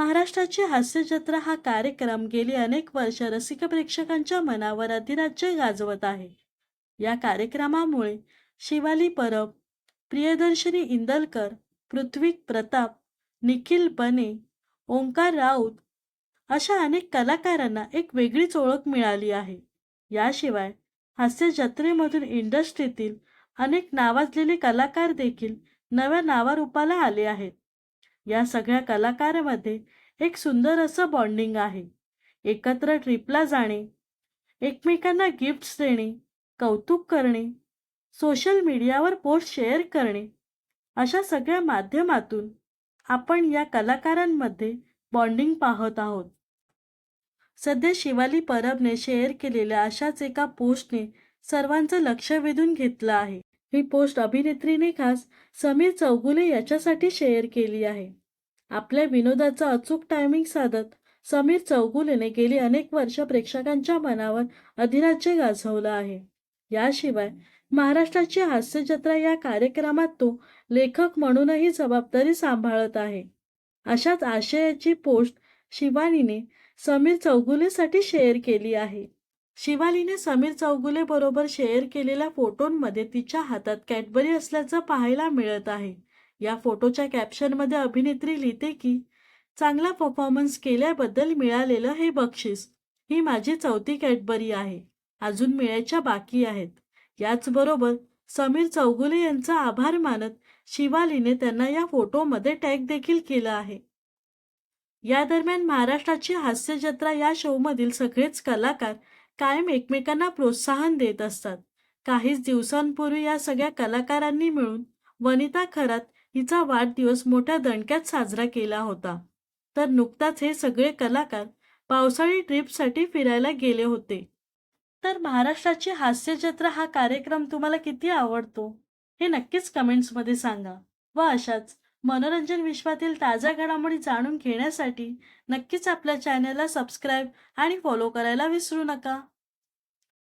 महाराष्ट्राची हास्यजत्रा हा कार्यक्रम गेली अनेक वर्ष रसिक प्रेक्षकांच्या मनावर अधिराज्य गाजवत आहे. या कार्यक्रमामुळे शिवाली परब प्रियदर्शनी इंदलकर पृथ्वी प्रताप निखिल बने ओंकार राऊत अशा अनेक कलाकारांना एक वेगळीच ओळख मिळाली आहे. याशिवाय हास्य जत्रेमधून इंडस्ट्रीतील अनेक नावाजलेले कलाकार देखील नव्या नावारूपाला आले आहेत. या सगळ्या कलाकारामध्ये एक सुंदर असं बॉन्डिंग आहे. एकत्र ट्रिपला जाणे एकमेकांना गिफ्ट्स देणे कौतुक करणे सोशल मीडियावर पोस्ट शेअर करणे अशा सगळ्या माध्यमातून आपण या कलाकारांमध्ये बॉन्डिंग पाहत आहोत. सध्या शिवाली परबने शेअर केलेल्या अशाच एका पोस्टने सर्वांचं लक्ष वेधून घेतलं आहे. ही पोस्ट अभिनेत्रीने खास समीर चौगुले याच्यासाठी शेअर केली आहे. आपल्या विनोदाचा अचूक टायमिंग साधत समीर चौगुलेने गेली अनेक वर्ष प्रेक्षकांच्या मनावर अधिराज्य गाजवलं आहे. याशिवाय महाराष्ट्राची हास्यजत्रा या कार्यक्रमात तो लेखक म्हणूनही जबाबदारी सांभाळत आहे. अशाच आशयाची पोस्ट शिवानीने समीर चौगुलेसाठी शेअर केली आहे. शिवालीने समीर चौगुले बरोबर शेअर केलेल्या फोटोंमध्ये तिच्या हातात कॅडबरी असल्याचं पाहायला मिळत आहे. या फोटोच्या कॅप्शनमध्ये अभिनेत्री लिहिते की चांगला परफॉर्मन्स केल्याबद्दल मिळालेलं हे बक्षीस ही माझी चौथी कॅडबरी आहे अजून मिळायच्या बाकी आहेत. याचबरोबर समीर चौगुले यांचा आभार मानत शिवालीने त्यांना या फोटोमध्ये टॅग देखील केलं आहे. या दरम्यान महाराष्ट्राची हास्य जत्रा या शोमधील सगळेच कलाकार कायम एकमेकांना प्रोत्साहन देत असतात. काहीच दिवसांपूर्वी या सगळ्या कलाकारांनी मिळून वनिता खरात हिचा वाढदिवस मोठ्या दणक्यात साजरा केला होता. तर नुकताच हे सगळे कलाकार पावसाळी ट्रिपसाठी फिरायला गेले होते. तर महाराष्ट्राची हास्य जत्रा हा कार्यक्रम तुम्हाला किती आवडतो? हे नक्कीच कमेंट्समध्ये सांगा. व अशाच मनोरंजन विश्वातील ताज्या घडामोडी जाणून घेण्यासाठी नक्कीच आपल्या चॅनलला सबस्क्राईब आणि फॉलो करायला विसरू नका.